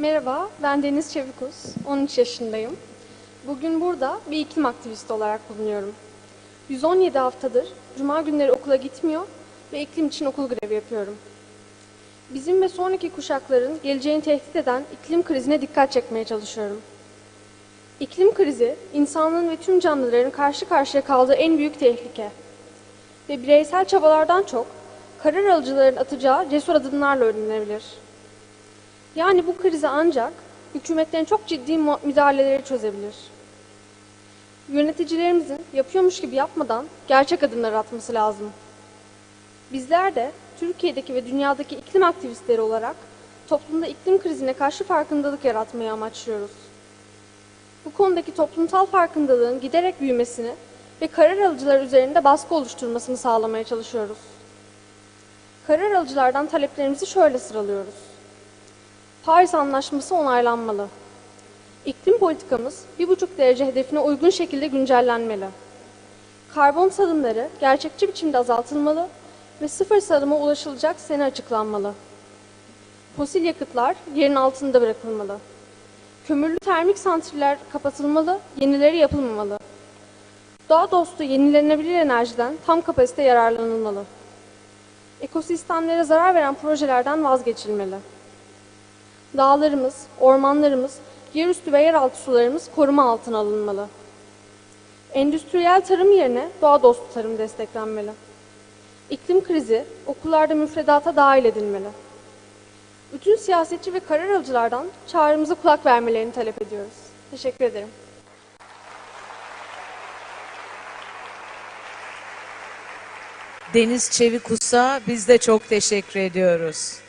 Merhaba, ben Deniz Çevikus, 13 yaşındayım. Bugün burada bir iklim aktivisti olarak bulunuyorum. 117 haftadır cuma günleri okula gitmiyor ve iklim için okul grevi yapıyorum. Bizim ve sonraki kuşakların geleceğini tehdit eden iklim krizine dikkat çekmeye çalışıyorum. İklim krizi, insanlığın ve tüm canlıların karşı karşıya kaldığı en büyük tehlike. Ve bireysel çabalardan çok, karar alıcıların atacağı cesur adımlarla önlenebilir. Yani bu krizi ancak hükümetlerin çok ciddi müdahaleleri çözebilir. Yöneticilerimizin yapıyormuş gibi yapmadan gerçek adımlar atması lazım. Bizler de Türkiye'deki ve dünyadaki iklim aktivistleri olarak toplumda iklim krizine karşı farkındalık yaratmayı amaçlıyoruz. Bu konudaki toplumsal farkındalığın giderek büyümesini ve karar alıcılar üzerinde baskı oluşturmasını sağlamaya çalışıyoruz. Karar alıcılardan taleplerimizi şöyle sıralıyoruz. Paris Anlaşması onaylanmalı. İklim politikamız 1,5 derece hedefine uygun şekilde güncellenmeli. Karbon salımları gerçekçi biçimde azaltılmalı ve sıfır salıma ulaşılacak sene açıklanmalı. Fosil yakıtlar yerin altında bırakılmalı. Kömürlü termik santriller kapatılmalı, yenileri yapılmamalı. Doğa dostu yenilenebilir enerjiden tam kapasite yararlanılmalı. Ekosistemlere zarar veren projelerden vazgeçilmeli. Dağlarımız, ormanlarımız, yerüstü ve yeraltı sularımız koruma altına alınmalı. Endüstriyel tarım yerine doğa dostu tarım desteklenmeli. İklim krizi okullarda müfredata dahil edilmeli. Bütün siyasetçi ve karar alıcılardan çağrımıza kulak vermelerini talep ediyoruz. Teşekkür ederim. Deniz Çevikus'a biz de çok teşekkür ediyoruz.